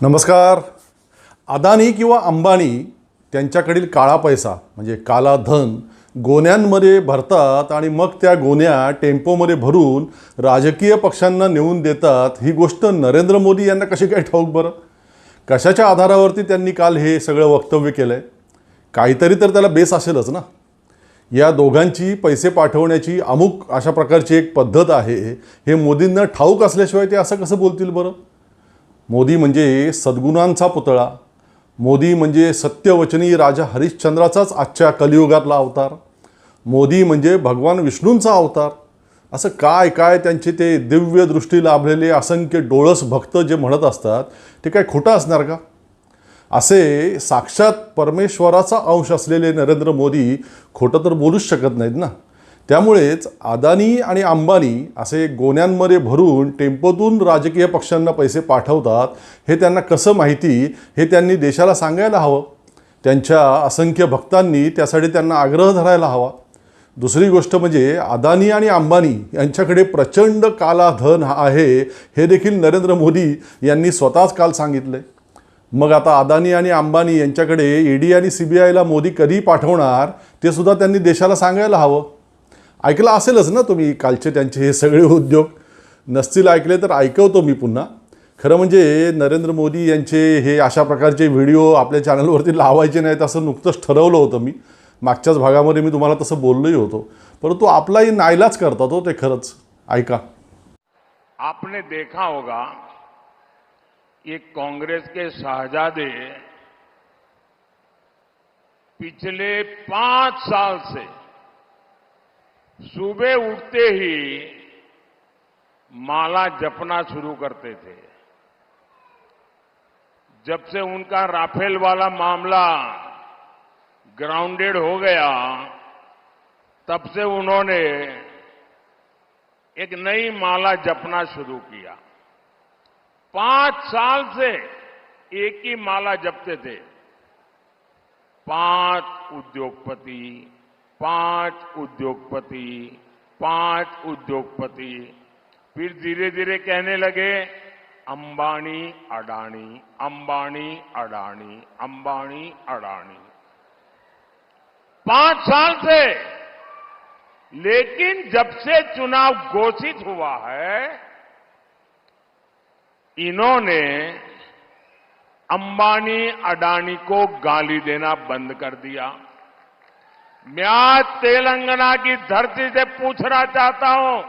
नमस्कार. अदानी किंवा अंबानी त्यांच्याकडील काळा पैसा म्हणजे काला धन गोण्यांमध्ये भरतात आणि मग त्या गोण्या टेम्पोमध्ये भरून राजकीय पक्षांना नेऊन देतात. ही गोष्ट नरेंद्र मोदी यांना कशी काय ठाऊक बरं? कशाच्या आधारावरती त्यांनी काल हे सगळं वक्तव्य केलं आहे काहीतरी तर त्याला बेस असेलच ना? या दोघांची पैसे पाठवण्याची अमुक अशा प्रकारची एक पद्धत आहे. हे मोदींना ठाऊक असल्याशिवाय ते असं कसं बोलतील बरं? मोदी म्हणजे सद्गुणांचा पुतळा. मोदी म्हणजे सत्यवचनी राजा हरिश्चंद्राचाच आजच्या कलियुगातला अवतार. मोदी म्हणजे भगवान विष्णूंचा अवतार. असं काय काय त्यांचे ते दिव्य दृष्टी लाभलेले असंख्य डोळस भक्त जे म्हणत असतात ते काय खोटं असणार का? असे साक्षात परमेश्वराचा अंश असलेले नरेंद्र मोदी खोटं तर बोलूच शकत नाहीत ना? त्यामुळेच अदानी आणि अंबानी असे गोण्यांमध्ये भरून टेम्पोतून राजकीय पक्षांना पैसे पाठवतात हे त्यांना कसं माहिती हे त्यांनी देशाला सांगायला हवं. त्यांच्या असंख्य भक्तांनी त्यासाठी त्यांना आग्रह धरायला हवा. दुसरी गोष्ट म्हणजे अदानी आणि अंबानी यांच्याकडे प्रचंड काला धन आहे हे देखील नरेंद्र मोदी यांनी स्वतःच काल सांगितले मग आता अदानी आणि अंबानी यांच्याकडे ईडी आणि सी बी आयला मोदी कधी पाठवणार ते सुद्धा त्यांनी देशाला सांगायला हवं. ऐकलं असेलच ना तुम्ही कालचे त्यांचे हे सगळे उद्योग? नसतील ऐकले तर ऐकवतो मी पुन्हा. खरं म्हणजे नरेंद्र मोदी यांचे हे अशा प्रकारचे व्हिडिओ आपल्या चॅनलवरती लावायचे नाहीत असं नुकतंच ठरवलं होतं मी. मागच्याच भागामध्ये मी तुम्हाला तसं बोललोही होतो. परंतु आपलाही नायलाच करतात हो ते खरंच. ऐका. आपने देखा होगा ये कांग्रेस के शहजादे पिछले पांच साल से सुबह उठते ही माला जपना शुरू करते थे। जब से उनका राफेल वाला मामला ग्राउंडेड हो गया, तब से उन्होंने एक नई माला जपना शुरू किया। पाँच साल से एक ही माला जपते थे। पाँच उद्योगपति पाँच उद्योगपति पाँच उद्योगपति। फिर धीरे धीरे कहने लगे, अंबानी, अडानी अंबानी अडानी अंबानी, अडानी। पाँच साल से, लेकिन जब से चुनाव घोषित हुआ है, इन्होंने अंबानी, अडानी को गाली देना बंद कर दिया। मैं आज तेलंगाना की धरती से पूछना चाहता हूँ।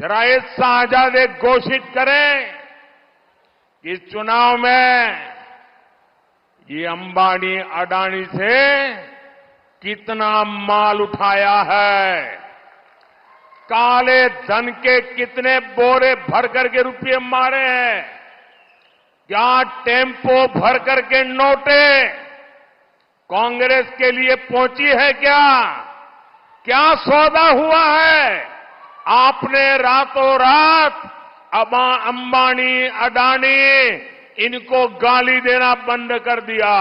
जरा ये शाहजादे घोषित करें कि चुनाव में ये अंबानी अडानी से कितना माल उठाया है। काले धन के कितने बोरे भर करके रुपये मारे हैं। क्या टेंपो भर करके नोटे कांग्रेस के लिए पहुँची है क्या? क्या सौदा हुआ है? आपने रातों रात अबा अंबानी, अडानी इनको गाली देना बंद कर दिया।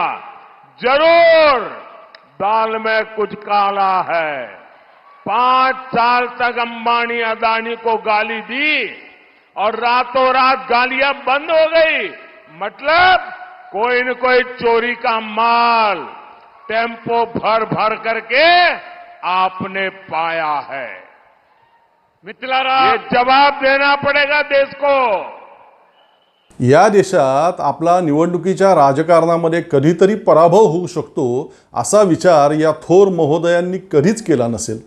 ज़रूर, दाल में कुछ काला है। पाँच साल तक अंबानी, अडानी को गाली दी और रातों रात गालियाँ बंद हो गई। मतलब कोई न कोई चोरी का माल। टेम्पो भर भर करके आपने पाया है। ये जवाब देना पड़ेगा देश को। या देशात आपला निवडणुकीच्या राजकारणामध्ये कधीतरी पराभव होऊ शकतो असा विचार या थोर महोदयांनी कधीच केला नसेल.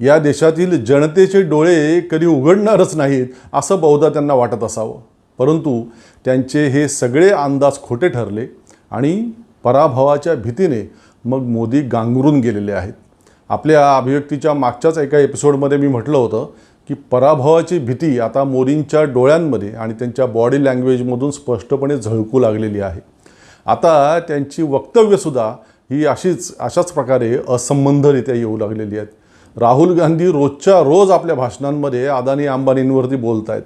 या देशातील जनतेचे डोळे कधी उघडणारच नाहीत असं बहुधा त्यांना वाटत असावं. परंतु त्यांचे हे सगळे अंदाज खोटे ठरले आणि पराभवाच्या भीतीने मग मोदी गांगरून गेलेले आहेत. आपल्या अभिव्यक्तीच्या मागच्याच एका एपिसोडमध्ये मी म्हटलं होतं की पराभवाची भीती आता मोदींच्या डोळ्यांमध्ये आणि त्यांच्या बॉडी लँग्वेजमधून स्पष्टपणे झळकू लागलेली आहे. आता त्यांची वक्तव्यसुद्धा ही अशीच अशाच प्रकारे असंबंधरित्या येऊ लागलेली आहेत. राहुल गांधी रोजच्या रोज आपल्या भाषणांमध्ये अदानी अंबानींवरती बोलत आहेत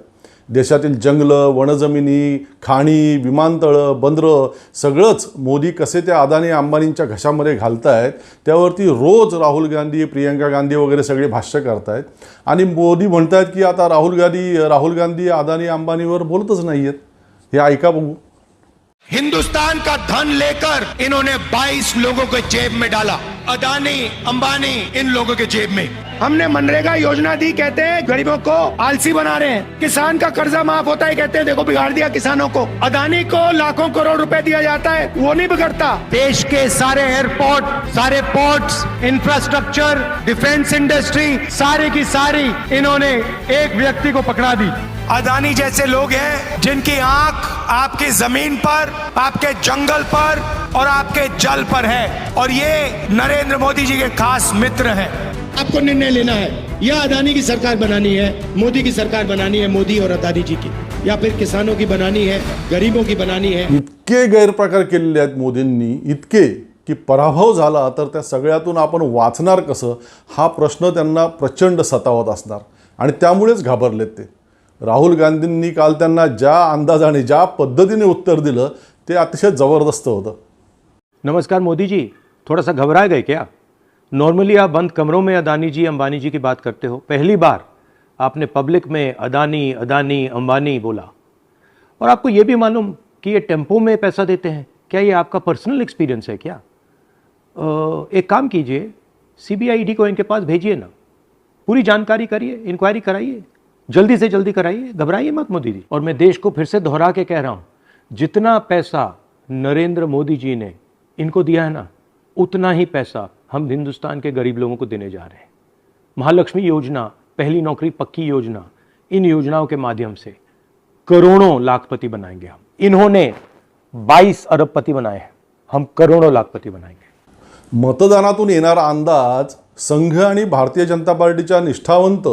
देशातील जंगलं वनजमिनी खाणी विमानतळं बंदरं सगळंच मोदी कसे त्या अदानी अंबानींच्या घशामध्ये घालत आहेत त्यावरती रोज राहुल गांधी प्रियंका गांधी वगैरे सगळे भाष्य करतायत. आणि मोदी म्हणतायत की आता राहुल गांधी राहुल गांधी अदानी अंबानीवर बोलतच नाही आहेत हे ऐका बघू. हिंदुस्तान का धन लेकर इन्होंने 22 लोगों के जेब में डाला। अदानी अंबानी इन लोगों के जेब में। हमने मनरेगा योजना दी कहते हैं गरीबों को आलसी बना रहे हैं। किसान का कर्जा माफ़ होता है कहते हैं देखो बिगाड़ दिया किसानों को। अदानी को लाखों करोड़ रुपए दिया जाता है वो नहीं बिगड़ता। देश के सारे एयरपोर्ट सारे पोर्ट्स इंफ्रास्ट्रक्चर डिफेंस इंडस्ट्री सारी की सारी इन्होंने एक व्यक्ति को पकड़ा दी। अदानी जैसे लोग हैं जिनकी आँख आपकी जमीन पर आपके जंगल पर और आपके जल पर है। और ये नरेंद्र मोदी जी के खास मित्र हैं। आपको निर्णय लेना है। या अदानी की सरकार बनानी है मोदी की सरकार बनानी है मोदी और अदानी जी की। या फिर किसानों की बनानी है गरीबों की बनानी है। इतके गैरप्रकार केलेले आहेत मोदींनी इतके की पराभव झाला तर त्या सगळ्यातून आपण वाचणार कसं? हा प्रश्न त्यांना प्रचंड सतावत असणार. आणि त्यामुळेच घाबरलेत ते. राहुल गांधींनी काल त्यांना ज्या अंदाजाने ज्या पद्धतीने उत्तर दिलं, ते अतिशय ज़बरदस्त होतं. नमस्कार मोदी जी थोड़ा सा घबराए गए क्या? नॉर्मली आप बंद कमरों में अदानी जी, अंबानी जी की बात करते हो। पहली बार आपने पब्लिक में अदानी अदानी, अंबानी बोला। और आपको ये भी मालूम कि ये टेंपो में पैसा देते हैं। क्या ये आपका पर्सनल एक्सपीरियंस है क्या? एक काम कीजिए सीबीआईडी को इनके पास भेजिए ना। पूरी जानकारी करिए इंक्वायरी कराइए। जल्दी से जल्दी कराइए, घबराइए मत मोदी जी। और मैं देश को फिर से दोहरा के कह रहा हूँ, जितना पैसा नरेंद्र मोदी जी ने इनको दिया है ना, उतना ही पैसा हम हिंदुस्तान के गरीब लोगों को देने जा रहे हैं। महालक्ष्मी योजना, पहली नौकरी पक्की योजना, इन योजनाओं के माध्यम से करोड़ों लाखपति बनाएँगे हम। इन्होंने 22 अरबपति बनाए हैं, हम करोड़ों लाखपति बनाएँगे। मतदानातून येणारा अंदाज संघ आणि भारतीय जनता पार्टीच्या निष्ठावंत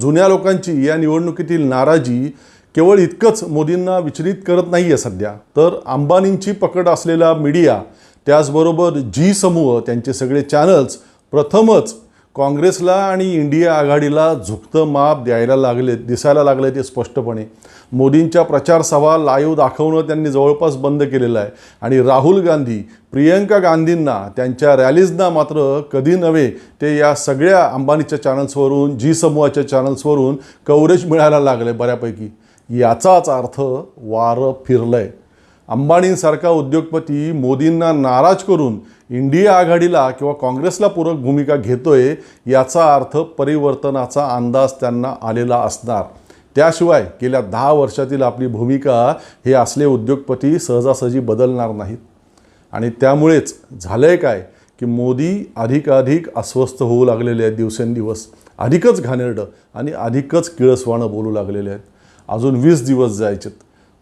जुन्या लोकांची या निवडणुकीतील नाराजी केवळ इतकंच मोदींना विचलित करत नाही आहे सध्या. तर अंबानींची पकड असलेला मीडिया त्याचबरोबर जी समूह त्यांचे सगळे चॅनल्स प्रथमच काँग्रेसला आणि इंडिया आघाडीला झुकतं माप द्यायला लागले दिसायला लागले ते स्पष्टपणे. मोदींच्या प्रचार सभा लाईव्ह दाखवणं त्यांनी जवळपास बंद केलेलं आहे. आणि राहुल गांधी प्रियंका गांधींना त्यांच्या रॅलीजना मात्र कधी नव्हे ते या सगळ्या अंबानीच्या चॅनल्सवरून जी समूहाच्या चॅनल्सवरून कव्हरेज मिळायला लागले बऱ्यापैकी. याचाच अर्थ वारं फिरलं आहे अंबाणींसारखा उद्योगपती मोदींना नाराज करून इंडिया आघाडीला किंवा काँग्रेसला पूरक भूमिका घेतोय याचा अर्थ परिवर्तनाचा अंदाज त्यांना आलेला असणार. त्याशिवाय गेल्या दहा वर्षातील आपली भूमिका हे असले उद्योगपती सहजासहजी बदलणार नाहीत. आणि त्यामुळेच झालं आहे काय की मोदी अधिकाधिक अस्वस्थ होऊ लागलेले आहेत दिवसेंदिवस. अधिकच घाणेरडं आणि अधिकच किळसवाणं बोलू लागलेले आहेत. अजून वीस दिवस जायचेत.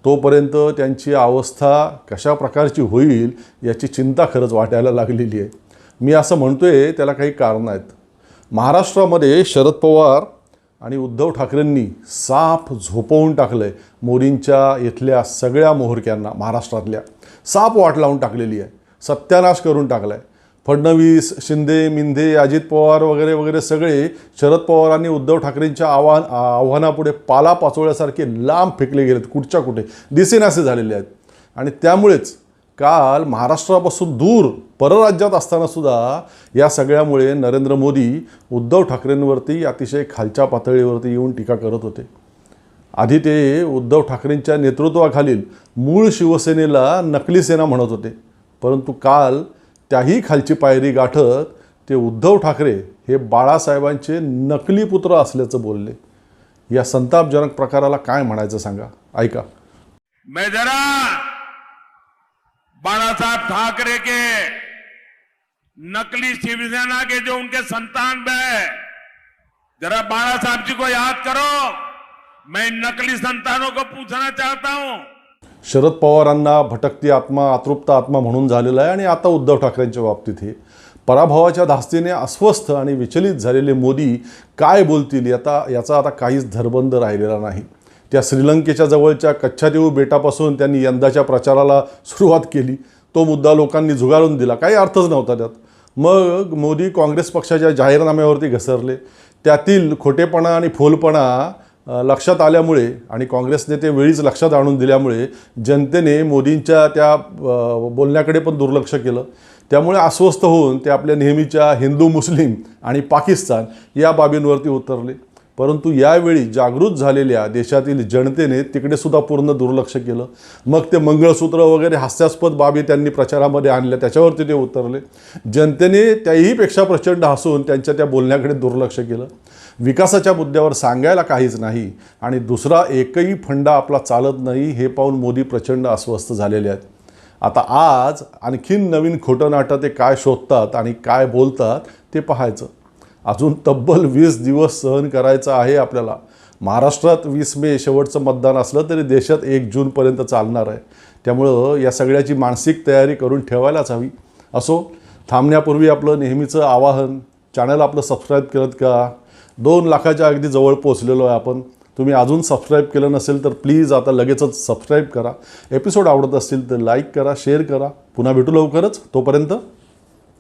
तोपर्यंत त्यांची अवस्था कशा प्रकारची होईल याची चिंता खरंच वाटायला लागलेली आहे. मी असं म्हणतो आहे त्याला काही कारणं आहेत. महाराष्ट्रामध्ये शरद पवार आणि उद्धव ठाकरेंनी साप झोपवून टाकलं आहे मोदींच्या इथल्या सगळ्या मोहरक्यांना महाराष्ट्रातल्या. साप वाट लावून टाकलेली आहे. सत्यानाश करून टाकला आहे फडणवीस शिंदे मिंधे अजित पवार वगैरे वगैरे सगळे शरद पवारांनी उद्धव ठाकरेंच्या आव्हान आव्हानापुढे पाला पाचोळ्यासारखे लांब फेकले गेलेत कुठच्या कुठे? दिसेनासे झालेले आहेत. आणि त्यामुळेच काल महाराष्ट्रापासून दूर परराज्यात असतानासुद्धा या सगळ्यामुळे नरेंद्र मोदी उद्धव ठाकरेंवरती अतिशय खालच्या पातळीवरती येऊन टीका करत होते. आधी ते उद्धव ठाकरेंच्या नेतृत्वाखालील मूळ शिवसेनेला नकली सेना म्हणत होते. परंतु काल त्याही खालची पायरी गाठत ते उद्धव ठाकरे हे बाळासाहेबांचे नकली पुत्र असल्याचं बोलले. या संतापजनक प्रकाराला काय म्हणायचं सांगा? ऐका. मैं जरा बाळासाहेब ठाकरे के नकली शिवसेना के जो उनके संतान है जरा बाला जी को याद करो। मैं नकली संतानों को पूछना चाहता हूं। शरद पवारांना भटकती आत्मा अतृप्त आत्मा म्हणून झालेला आहे आणि आता उद्धव ठाकरेंच्या बाबतीत हे. पराभवाच्या धास्तीने अस्वस्थ आणि विचलित झालेले मोदी काय बोलतील याचा याचा आता काहीच धरबंद राहिलेला नाही. त्या श्रीलंकेच्या जवळच्या कच्छादेऊ बेटापासून त्यांनी यंदाच्या प्रचाराला सुरुवात केली. तो मुद्दा लोकांनी झुगारून दिला. काही अर्थच नव्हता त्यात. मग मोदी काँग्रेस पक्षाच्या जाहीरनाम्यावरती घसरले. त्यातील खोटेपणा आणि फोलपणा लक्षात आल्यामुळे आणि काँग्रेसने ते वेळीच लक्षात आणून दिल्यामुळे जनतेने मोदींच्या त्या बोलण्याकडे पण दुर्लक्ष केलं. त्यामुळे अस्वस्थ होऊन ते आपल्या नेहमीच्या हिंदू मुस्लिम आणि पाकिस्तान या बाबींवरती उतरले. परंतु यावेळी जागृत झालेल्या देशातील जनतेने तिकडेसुद्धा पूर्ण दुर्लक्ष केलं. मग ते मंगळसूत्र वगैरे हास्यास्पद बाबी त्यांनी प्रचारामध्ये आणल्या त्याच्यावरती ते उतरले. जनतेने त्याहीपेक्षा प्रचंड हसून त्यांच्या त्या बोलण्याकडे दुर्लक्ष केलं. विकासाच्या मुद्द्यावर सांगायला काहीच नाही आणि दुसरा एकही फंडा आपला चालत नाही हे पाहून मोदी प्रचंड अस्वस्थ झालेले आहेत. आता आज आणखीन नवीन खोटं नाटं ते काय शोधतात आणि काय बोलतात ते पाहायचं. अजून तब्बल वीस दिवस सहन करायचं आहे आपल्याला. महाराष्ट्रात वीस मे शेवटचं मतदान असलं तरी देशात एक जूनपर्यंत चालणार आहे. त्यामुळं या सगळ्याची मानसिक तयारी करून ठेवायलाच हवी. असो थांबण्यापूर्वी आपलं नेहमीचं आवाहन. चॅनल आपलं सबस्क्राईब करत का दोन लाखाच्या अगदी जवळ पोचलेलो आहे आपण. तुम्ही अजून सबस्क्राईब केलं नसेल तर प्लीज आता लगेचच सबस्क्राईब करा. एपिसोड आवडत असतील तर लाईक करा शेअर करा. पुन्हा भेटू लवकरच. तोपर्यंत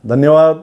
धन्यवाद.